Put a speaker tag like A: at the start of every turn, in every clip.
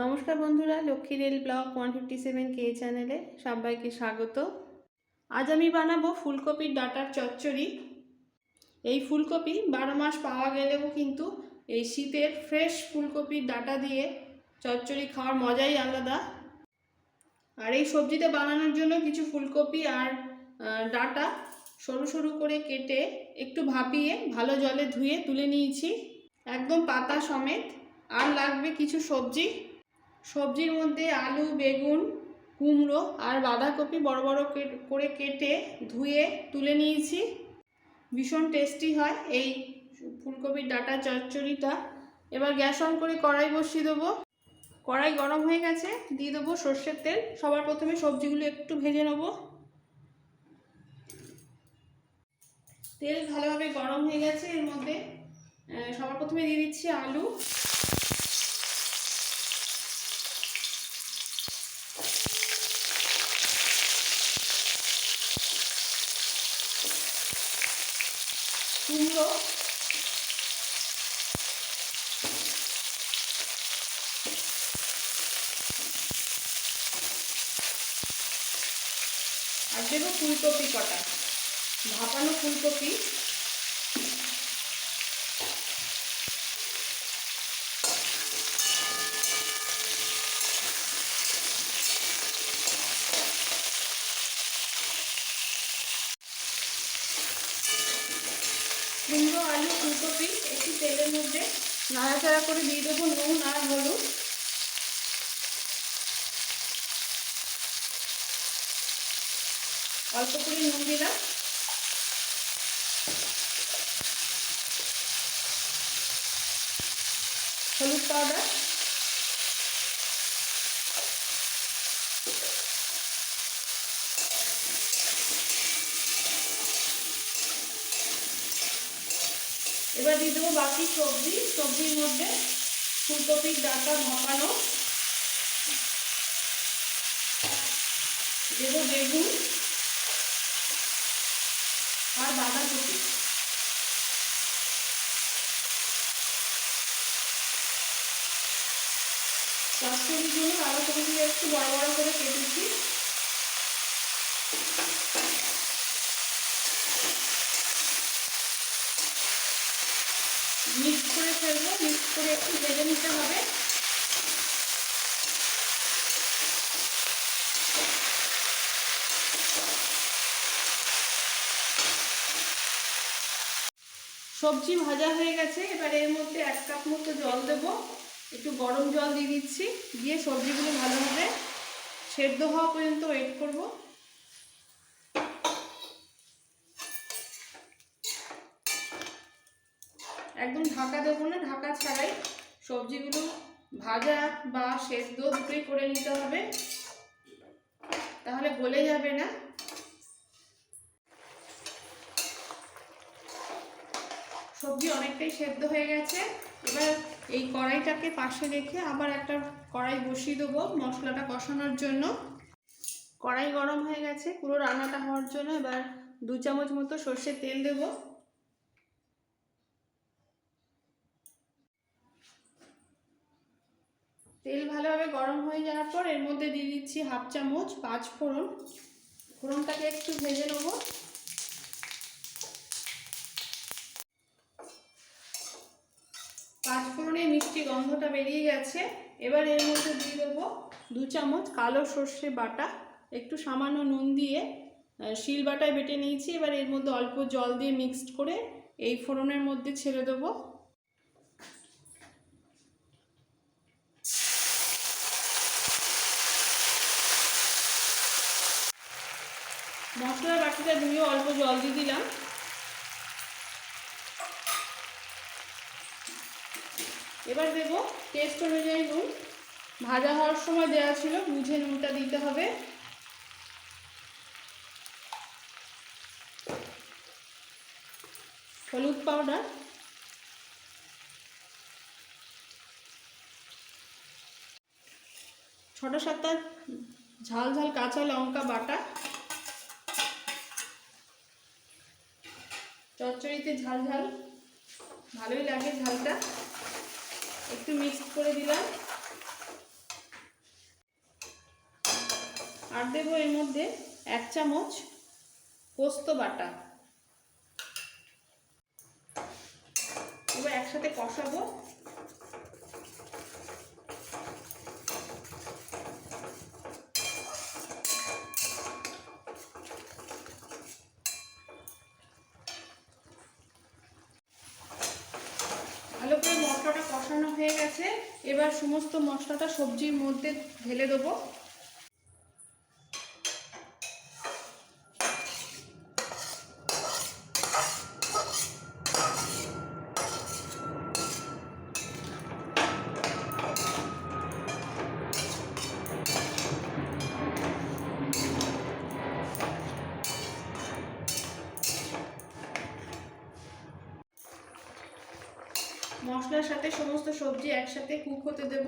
A: নমস্কার বন্ধুরা, Lakshmi rail block one fifty seven কে চ্যানেলে সবাইকে স্বাগত। আজ আমি বানাবো ফুলকপির ডাটার চচ্চড়ি। এই ফুলকপি বারো মাস পাওয়া গেলেও কিন্তু এই শীতের ফ্রেশ ফুলকপির ডাটা দিয়ে চচ্চড়ি খাওয়ার মজাই আলাদা। আর এই সবজিটা বানানোর জন্য কিছু ফুলকপি আর ডাটা সরু সরু করে কেটে একটু ভাপিয়ে ভালো জলে ধুয়ে তুলে নিয়েছি। একদম পাতা সমেত। আর লাগবে কিছু সবজি। সবজির মধ্যে আলু, বেগুন, কুমড়ো আর বাঁধাকপি বড় বড় করে কেটে ধুয়ে তুলে নিয়েছি। ভীষণ টেস্টি হয় এই ফুলকপির ডাটা চচ্চড়িটা। এবার গ্যাস অন করে কড়াই বসিয়ে দেবো। কড়াই গরম হয়ে গেছে, দিয়ে দেবো সর্ষের তেল। সবার প্রথমে সবজিগুলো একটু ভেজে নেব। তেল ভালোভাবে গরম হয়ে গেছে এর মধ্যে। সবার প্রথমে দিয়ে দিচ্ছি আলু কুমড়ো আর দেবো ফুলকপি কটা। ভাপানো ফুলকপি কুমড়ো আলু, ফুলকপি, একটু তেলের মধ্যে নাড়াচাড়া করে দিয়ে দেবো নুন আর হলুদ। অল্প করে নুন দিলাম। হলুদ পাউডার। এবার দিয়ে দেবো বাকি সবজি। সবজির মধ্যে ফুলকপির ডাটা ভাপানো দেবো বেগুন আর বাঁধাকপি। চচ্চড়ির জন্য বাঁধাকপিগুলো একটু বড় বড় করে কেটেছি মিক্স করে ফেলব মিক্স করে একটু ভেজে নিতে হবে। সবজি ভাজা হয়ে গেছে, এবার এর মধ্যে এক কাপ মতো জল দেব। একটু গরম জল দিয়ে দিচ্ছি, দিয়ে সবজিগুলো ভালোভাবে সেদ্ধ হওয়া পর্যন্ত ওয়েট করব একদম ঢাকা দেবো না, ঢাকা ছাড়াই সবজিগুলো ভাজা বা সেদ্ধ দুটোই করে নিতে হবে। তাহলে গলে যাবে না। সবজি অনেকটাই সেদ্ধ হয়ে গেছে। এবার এই কড়াইটাকে পাশে রেখে আবার একটা কড়াই বসিয়ে দেবো মশলাটা কষানোর জন্য। কড়াই গরম হয়ে গেছে, পুরো রান্নাটা হওয়ার জন্য এবার দু চামচ মতো সর্ষের তেল দেব। তেল ভালোভাবে গরম হয়ে যাওয়ার পর এর মধ্যে দিয়ে দিচ্ছি হাফ চামচ পাঁচ ফোড়ন। ফোড়নটাকে একটু ভেজে নেব। পাঁচফোড়নে মিষ্টি গন্ধটা বেরিয়ে গেছে। এবার এর মধ্যে দিয়ে দেবো দু চামচ কালো সর্ষে বাটা। একটু সামান্য নুন দিয়ে শিল বাটায় বেটে নিয়েছি। এবার এর মধ্যে অল্প জল দিয়ে মিক্সড করে এই ফোড়নের মধ্যে ছেড়ে দেবো। মশলার বাটিটা ধুয়ে অল্প জল দিয়ে দিলাম। এবার দেব টেস্ট অনুযায়ী নুন। ভাজা হওয়ার সময় দেওয়া ছিল, বুঝে নুনটা দিতে হবে। হলুদ পাউডার ছোট সাতটা ঝাল ঝাল কাঁচা লঙ্কা বাটা। চচ্চড়িতে ঝাল ঝাল। ভালোই লাগে ঝালটা। একটু মিক্স করে দিলাম। আর দেবো এর মধ্যে এক চামচ পোস্ত বাটা। এবার একসাথে কষাবো। হয়ে গেছে। এবার সমস্ত মশলাটা সবজির মধ্যে ঢেলে দেবো। মশলার সাথে সমস্ত সবজি একসাথে কুক হতে দেব।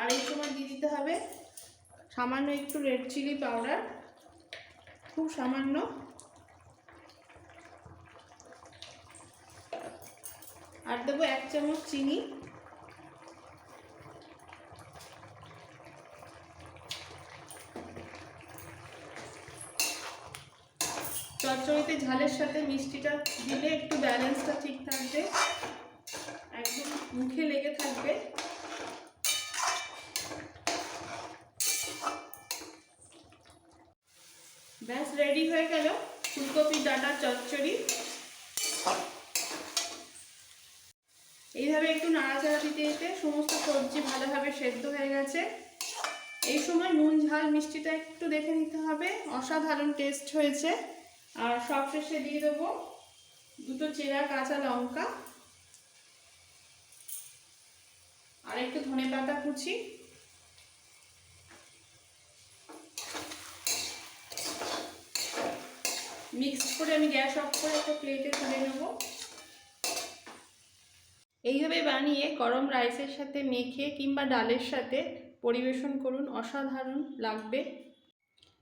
A: আর এই সময় দিয়ে দিতে হবে সামান্য একটু রেড চিলি পাউডার খুব সামান্য। আর দেবো এক চামচ চিনি। চচ্চড়িতে ঝালের সাথে মিষ্টিটা দিলে একটু ব্যালেন্সটা ঠিক থাকবে। একদম মুখে লেগে থাকবে। ব্যাস, রেডি হয়ে গেল ফুলকপি, ডাটা, চচ্চড়ি। এইভাবে একটু নাড়াচাড়া দিতে দিতে সমস্ত সবজি ভালোভাবে সেদ্ধ হয়ে গেছে। এই সময় নুন, ঝাল, মিষ্টিটা একটু দেখে নিতে হবে। অসাধারণ টেস্ট হয়েছে। আর সবশেষে দিয়ে দেবো দুটো চেরা কাঁচা লঙ্কা আর একটু ধনে পাতা কুচি। মিক্স করে আমি গ্যাস অফ করে একটা প্লেটে তুলে নেব। এইভাবে বানিয়ে গরম রাইসের সাথে মেখে কিংবা ডালের সাথে পরিবেশন করুন, অসাধারণ লাগবে।